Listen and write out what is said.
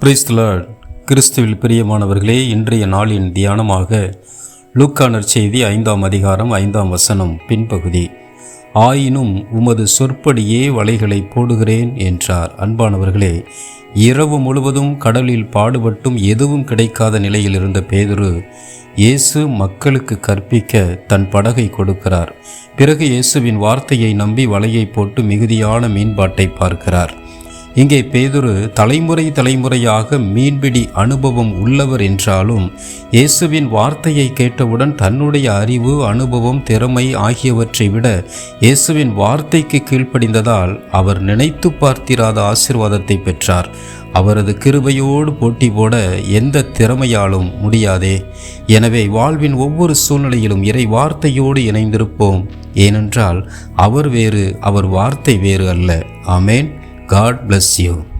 Praise the Lord கிறிஸ்துவில் பிரியமானவர்களே இன்றைய நாளின் தியானமாக லூக்கானர் செய்தி ஐந்தாம் அதிகாரம் ஐந்தாம் வசனம் பின்பகுதி. ஆயினும் உமது சொற்படியே வலைகளை போடுகிறேன் என்றார். அன்பானவர்களே இரவு முழுவதும் கடலில் பாடுபட்டும் எதுவும் கிடைக்காத நிலையில் இருந்த பேதுரு இயேசு மக்களுக்கு கற்பிக்க தன் படகை கொடுக்கிறார். பிறகு இயேசுவின் வார்த்தையை நம்பி வலையை போட்டு மிகுதியான மீன்பாட்டை பார்க்கிறார். இங்கே பேதுரு தலைமுறை தலைமுறையாக மீன்பிடி அனுபவம் உள்ளவர் என்றாலும் இயேசுவின் வார்த்தையை கேட்டவுடன் தன்னுடைய அறிவு அனுபவம் திறமை ஆகியவற்றை விட இயேசுவின் வார்த்தைக்கு கீழ்ப்படிந்ததால் அவர் நினைத்து பார்த்திராத ஆசிர்வாதத்தை பெற்றார். அவரது கிருபையோடு போட்டி போட எந்த திறமையாலும் முடியாதே. எனவே வாழ்வின் ஒவ்வொரு சூழ்நிலையிலும் இறை வார்த்தையோடு இணைந்திருப்போம். ஏனென்றால் அவர் வேறு அவர் வார்த்தை வேறு அல்ல. ஆமேன். God bless you.